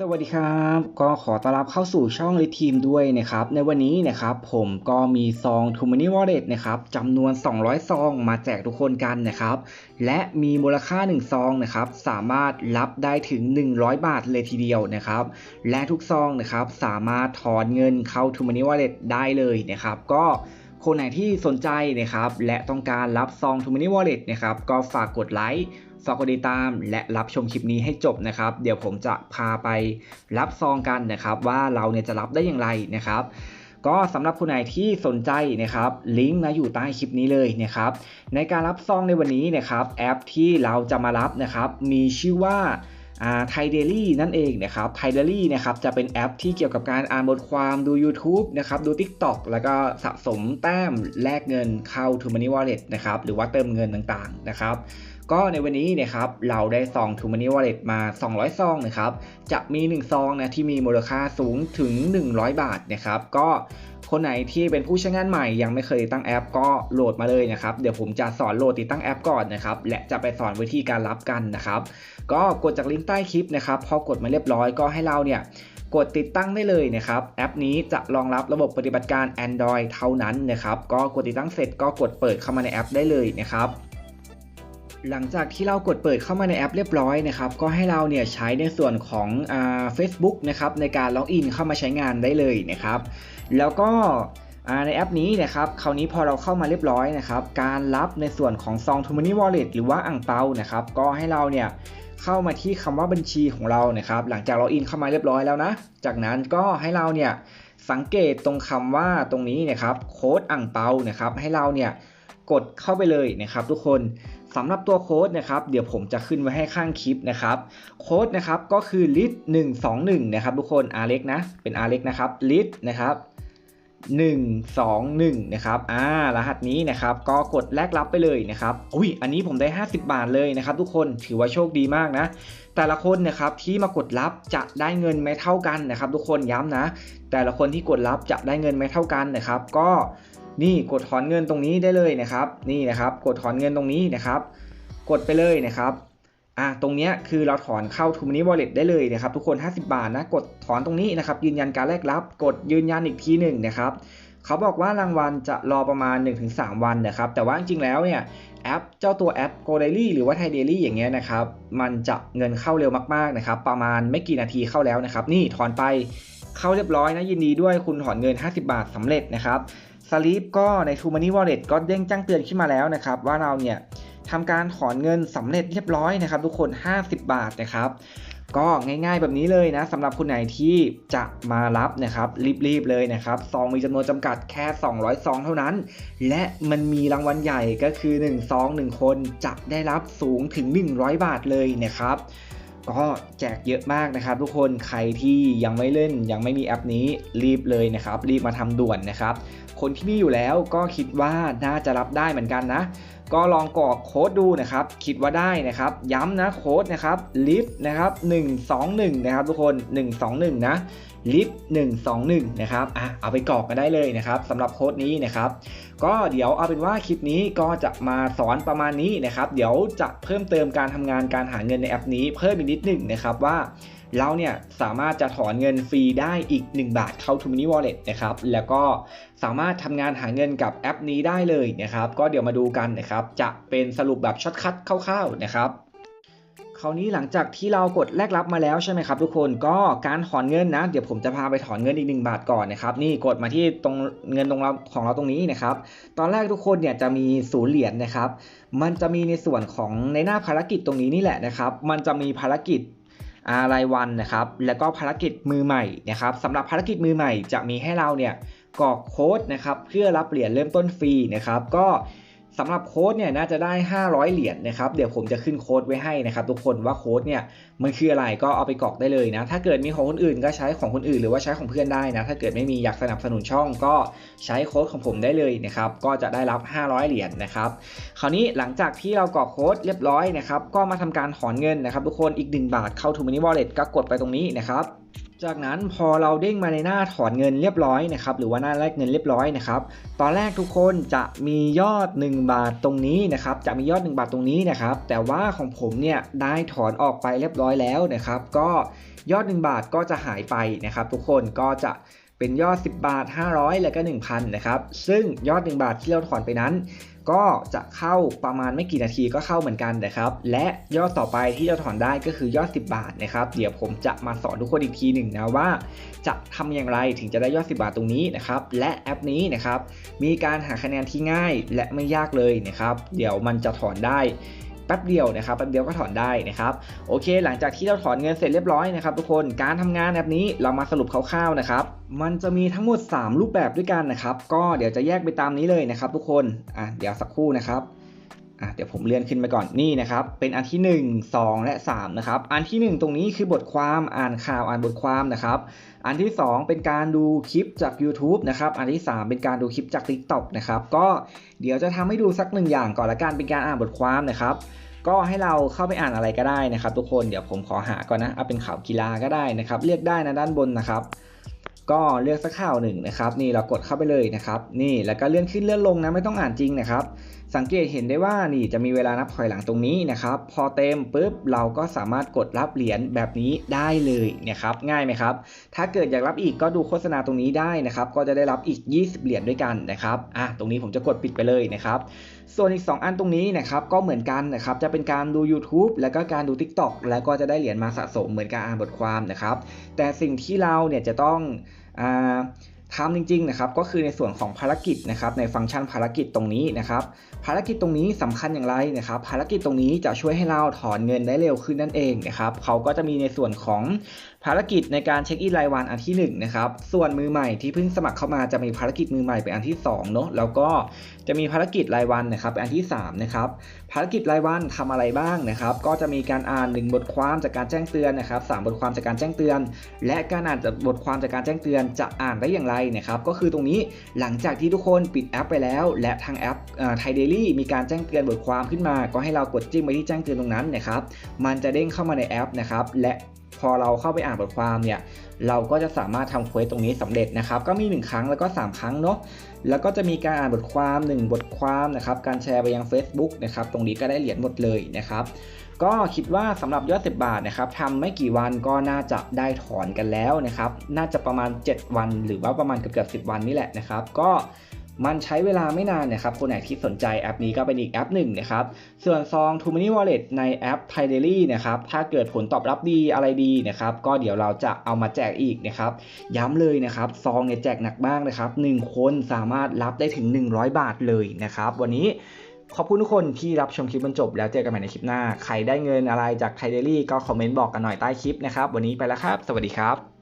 สวัสดีครับ ก็ขอต้อนรับเข้าสู่ช่องลิทีมด้วยนะครับ ในวันนี้นะครับผมก็มีซอง t o m o n y Wallet นะครับจำนวน 200 ซองมาแจกทุกคนกันนะครับ และมีมูลค่า 1 ซองนะครับ สามารถรับได้ถึง 100 บาทเลยทีเดียวนะครับ และทุกซองนะครับสามารถถอนเงินเข้า t o m o n y Wallet ได้เลยนะครับ ก็คนไหนที่สนใจนะครับ และต้องการรับซอง t o m o n y Wallet นะครับ ก็ฝากกดไลค์ ฝากกดติดตามและรับชมคลิปนี้ให้จบนะครับ เดี๋ยวผมจะพาไปรับซองกันนะครับ ว่าเราเนี่ยจะรับได้อย่างไรนะครับก็สำหรับคนไหนที่สนใจนะครับลิงก์นะอยู่ใต้คลิปนี้เลยนะครับในการรับซองในวันนี้นะครับแอปที่เราจะมารับนะครับมีชื่อว่าไทเดลี่นั่นเองนะครับไทเดลี่นะครับจะเป็นแอปที่เกี่ยวกับการอ่านบทความดู YouTube นะครับดู TikTok แล้วก็สะสมแต้มแลกเงินเข้า t o Money Wallet นะครับหรือว่าเติมเงินต่างๆนะครับ ก็ในวันนี้นะครับเราได้ซอง t o Money Wallet มา 200 ซองนะครับจะมี 1 ซองนะที่มีมูลค่าสูงถึง 100 บาทนะครับก็คนไหนที่เป็นผู้ใช้งานใหม่ยังไม่เคยติดตั้งแอปก็โหลดมาเลยนะครับเดี๋ยวผมจะสอนโหลดติดตั้งแอปก่อนนะครับและจะไปสอนวิธีการรับกันนะครับก็กดจากลิงก์ใต้คลิปนะครับพอกดมาเรียบร้อยก็ให้เราเนี่ยกดติดตั้งได้เลยนะครับแอปนี้จะรองรับระบบปฏิบัติการ Android เท่านั้นนะครับก็กดติดตั้งเสร็จก็กดเปิดเข้ามาในแอปได้เลยนะครับ หลังจากที่เรากดเปิดเข้ามาในแอปเรียบร้อยนะครับ ก็ให้เราเนี่ยใช้ในส่วนของอ่า Facebook นะครับในการล็อกอินเข้ามาใช้งานได้เลยนะครับ แล้วก็ในแอปนี้นะครับ คราวนี้พอเราเข้ามาเรียบร้อยนะครับ การรับในส่วนของซอง t o Money Wallet หรือว่าอ่างเปานะครับ ก็ให้เราเนี่ยเข้ามาที่คำว่าบัญชีของเรานะครับ หลังจากล็อกอินเข้ามาเรียบร้อยแล้วนะ จากนั้นก็ให้เราเนี่ยสังเกตตรงคำว่าตรงนี้นะครับโค้ดอ่างเปานะครับ ให้เราเนี่ยกดเข้าไปเลยนะครับ ทุกคน สำหรับตัวโค้ดนะครับเดี๋ยวผมจะขึ้นไว้ให้ข้างคลิปนะครับโค้ดนะครับก็คือ lit 121นะครับทุกคน r เล็กนะเป็น r เล็กนะครับ lit นะครับ121 นะครับ อ่า รหัสนี้นะครับ ก็กดแลกรับไปเลยนะครับ อุ้ย อันนี้ผมได้ 50 บาทเลยนะครับทุกคน ถือว่าโชคดีมากนะ แต่ละคนนะครับที่มากดรับจะได้เงินไม่เท่ากันนะครับ ทุกคนย้ำนะ แต่ละคนที่กดรับจะได้เงินไม่เท่ากันนะครับ ก็ นี่กดถอนเงินตรงนี้ได้เลยนะครับ นี่นะครับ กดถอนเงินตรงนี้นะครับ กดไปเลยนะครับอะตรงเนี้ยคือเราถอนเข้า t o Money Wallet ได้เลยนะครับ ทุกคน 50 บาทนะ กดถอนตรงนี้นะครับ ยืนยันการแลกรับ กดยืนยันอีกทีหนึ่งนะครับเขาบอกว่ารางวัลจะรอประมาณ 1-3 วันนะครับ แต่ว่าจริงๆแล้วเนี่ยแอปเจ้าตัวแอป g o d a i l y หรือว่า Thai Daily อย่างเงี้ยนะครับ มันจะเงินเข้าเร็วมากๆนะครับ ประมาณไม่กี่นาทีเข้าแล้วนะครับ นี่ถอนไปเข้าเรียบร้อยนะยินดีด้วยคุณถอนเงิน 50 บาทสำเร็จนะครับ สลีปก็ใน t o Money Wallet ก็เด้งแจ้งเตือนขึ้นมาแล้วนะครับ ว่าเราเนี่ยทำการถอนเงินสำเร็จเรียบร้อยนะครับ ทุกคน 50 บาทนะครับ ก็ง่ายๆแบบนี้เลยนะสำหรับคนไหนที่จะมารับนะครับรีบๆเลยนะครับซองมีจำนวนจำกัดแค่ 200ซองเท่านั้น และมันมีรางวัลใหญ่ก็คือ1ซอง1คนจะได้รับสูงถึง 100 บาทเลยนะครับ ก็แจกเยอะมากนะครับ ทุกคนใครที่ยังไม่เล่นยังไม่มีแอปนี้รีบเลยนะครับ รีบมาทำด่วนนะครับ คนที่มีอยู่แล้วก็คิดว่าน่าจะรับได้เหมือนกันนะก็ลองกรอกโค้ดดูนะครับ คิดว่าได้นะครับ ย้ำนะโค้ดนะครับ lip นะครับ121 นะครับทุกคน 121 นะ lip 121 นะครับอะเอาไปกรอกกันได้เลยนะครับสำหรับโค้ดนี้นะครับ ก็เดี๋ยวเอาเป็นว่าคลิปนี้ก็จะมาสอนประมาณนี้นะครับ เดี๋ยวจะเพิ่มเติมการทำงานการหาเงินในแอปนี้เพิ่มอีกนิดหนึ่งนะครับว่า เราเนี่ยสามารถจะถอนเงินฟรีได้อีก 1 บาทเข้า t o Money Wallet นะครับแล้วก็สามารถทำงานหาเงินกับแอปนี้ได้เลยนะครับก็เดี๋ยวมาดูกันนะครับจะเป็นสรุปแบบช็อตคัทคร่าวๆนะครับคราวนี้หลังจากที่เรากดแลกรับมาแล้วใช่ไหมครับทุกคนก็การถอนเงินนะ เดี๋ยวผมจะพาไปถอนเงินอีก 1 บาทก่อนนะครับนี่กดมาที่ตรงเงินตรงเราของเราตรงนี้นะครับตอนแรกทุกคนเนี่ยจะมีศูนย์เหรียญนะครับ มันจะมีในส่วนของในหน้าภารกิจตรงนี้นี่แหละนะครับ มันจะมีภารกิจ รายวันนะครับ แล้วก็ภารกิจมือใหม่นะครับสำหรับภารกิจมือใหม่จะมีให้เราเนี่ยกรอกโค้ดนะครับเพื่อรับเหรียญเริ่มต้นฟรีนะครับ ก็ สำหรับโค้ดเนี่ยน่าจะได้ 500 เหรียญนะครับ เดี๋ยวผมจะขึ้นโค้ดไว้ให้นะครับ ทุกคนว่าโค้ดเนี่ยมันคืออะไรก็เอาไปกรอกได้เลยนะ ถ้าเกิดมีของคนอื่นก็ใช้ของคนอื่นหรือว่าใช้ของเพื่อนได้นะ ถ้าเกิดไม่มีอยากสนับสนุนช่องก็ใช้โค้ดของผมได้เลยนะครับ ก็จะได้รับ 500 เหรียญนะครับ คราวนี้หลังจากที่เรากรอกโค้ดเรียบร้อยนะครับ ก็มาทำการถอนเงินนะครับ ทุกคนอีก 1 บาทเข้า t o Money Wallet ก็กดไปตรงนี้นะครับ จากนั้นพอเราเด้งมาในหน้าถอนเงินเรียบร้อยนะครับหรือว่าหน้าแลกเงินเรียบร้อยนะครับตอนแรกทุกคนจะมียอด 1 บาทตรงนี้นะครับจะมียอด 1 บาทตรงนี้นะครับแต่ว่าของผมเนี่ยได้ถอนออกไปเรียบร้อยแล้วนะครับก็ยอด 1 บาทก็จะหายไปนะครับทุกคนก็จะ เป็นยอด 10 บาท 500 แล้วก็ 1,000 นะครับ ซึ่งยอด 1 บาทที่เราถอนไปนั้น ก็จะเข้าประมาณไม่กี่นาทีก็เข้าเหมือนกันนะครับ และยอดต่อไปที่เราถอนได้ก็คือยอด 10 บาทนะครับ เดี๋ยวผมจะมาสอนทุกคนอีกทีหนึ่งนะว่า จะทำอย่างไรถึงจะได้ยอด 10 บาทตรงนี้นะครับ และแอปนี้นะครับ มีการหาคะแนนที่ง่ายและไม่ยากเลยนะครับ เดี๋ยวมันจะถอนได้ แป๊บเดียวนะครับแป๊บเดียวก็ถอนได้นะครับโอเค หลังจากที่เราถอนเงินเสร็จเรียบร้อยนะครับทุกคนการทำงานแบบนี้เรามาสรุปคร่าวๆนะครับมันจะมีทั้งหมด 3 รูปแบบด้วยกันนะครับก็เดี๋ยวจะแยกไปตามนี้เลยนะครับทุกคนอะเดี๋ยวสักครู่นะครับ อะเดี๋ยวผมเลื่อนขึ้นไปก่อนนี่นะครับ เป็นอันที่ 1 2 และ3นะครับ อันที่ 1 ตรงนี้คือบทความอ่านข่าวอ่านบทความนะครับ อันที่ 2 เป็นการดูคลิปจาก YouTube นะครับ อันที่ 3 เป็นการดูคลิปจาก TikTok นะครับ ก็เดี๋ยวจะทำให้ดูสักหนึ่งอย่างก่อนละกันเป็นการอ่านบทความนะครับ ก็ให้เราเข้าไปอ่านอะไรก็ได้นะครับ ทุกคนเดี๋ยวผมขอหาก่อนนะเอาเป็นข่าวกีฬาก็ได้นะครับ เลือกได้นะด้านบนนะครับก็เลือกสักข่าวหนึ่งนะครับ นี่เรากดเข้าไปเลยนะครับ นี่แล้วก็เลื่อนขึ้นเลื่อนลงนะไม่ต้องอ่านจริงนะครับ สังเกตเห็นได้ว่านี่จะมีเวลานับถอยหลังตรงนี้นะครับ พอเต็มปุ๊บเราก็สามารถกดรับเหรียญแบบนี้ได้เลยนะครับง่ายไหมครับ ถ้าเกิดอยากรับอีกก็ดูโฆษณาตรงนี้ได้นะครับ ก็จะได้รับอีก 20 เหรียญด้วยกันนะครับอะตรงนี้ผมจะกดปิดไปเลยนะครับ ส่วนอีก 2 อันตรงนี้นะครับก็เหมือนกันนะครับจะเป็นการดู YouTube แล้วก็การดู TikTok แล้วก็จะได้เหรียญมาสะสมเหมือนการอ่านบทความนะครับ แต่สิ่งที่เราเนี่ยจะต้องอา ทำจริงๆนะครับก็คือในส่วนของภารกิจนะครับในฟังก์ชันภารกิจตรงนี้นะครับภารกิจตรงนี้สำคัญอย่างไรนะครับภารกิจตรงนี้จะช่วยให้เราถอนเงินได้เร็วขึ้นนั่นเองนะครับเขาก็จะมีในส่วนของ ภารกิจในการเช็คอินรายวันอันที่1นะครับ ส่วนมือใหม่ที่เพิ่งสมัครเข้ามาจะมีภารกิจมือใหม่เป็นอันที่2เนาะ แล้วก็จะมีภารกิจรายวันนะครับเป็นอันที่3นะครับ ภารกิจรายวันทำอะไรบ้างนะครับ ก็จะมีการอ่าน 1 บทความจากการแจ้งเตือนนะครับสบทความจากการแจ้งเตือน และการอ่านจากบทความจากการแจ้งเตือนจะอ่านได้อย่างไรนะครับ ก็คือตรงนี้หลังจากที่ทุกคนปิดแอปไปแล้ว และทางแอปไทยเดลี่มีการแจ้งเตือนบทความขึ้นมา ก็ให้เรากดจิ้มไปที่แจ้งเตือนตรงนั้นนะครับ มันจะเด้งเข้ามาในแอปนะครับ และ พอเราเข้าไปอ่านบทความเนี่ยเราก็จะสามารถทำเควสตรงนี้สำเร็จนะครับ ก็มี 1 ครั้งแล้วก็ 3 ครั้งเนาะแล้วก็จะมีการอ่านบทความ 1 บทความนะครับ การแชร์ไปยัง Facebook นะครับ ตรงนี้ก็ได้เหรียญหมดเลยนะครับ ก็คิดว่าสำหรับยอด 10 บาทนะครับทำไม่กี่วันก็น่าจะได้ถอนกันแล้วนะครับ น่าจะประมาณ 7 วัน หรือว่าประมาณเกือบๆ10 วันนี่แหละนะครับ ก็ มันใช้เวลาไม่นานนะครับ คนไหนที่สนใจแอปนี้ก็เป็นอีกแอปหนึ่งนะครับ ส่วนซอง t o m o n y Wallet ในแอป t i Daily นะครับ ถ้าเกิดผลตอบรับดีอะไรดีนะครับ ก็เดี๋ยวเราจะเอามาแจกอีกนะครับ ย้ำเลยนะครับ ซองเนี่ยแจกหนักมากนะครับ 1 คนสามารถรับได้ถึง 100 บาทเลยนะครับ วันนี้ขอบคุณทุกคนที่รับชมคลิปจนจบ แล้วเจอกันใหม่ในคลิปหน้า ใครได้เงินอะไรจาก Thai Daily ก็คอมเมนต์บอกกันหน่อยใต้คลิปนะครับ วันนี้ไปแล้วครับ สวัสดีครับ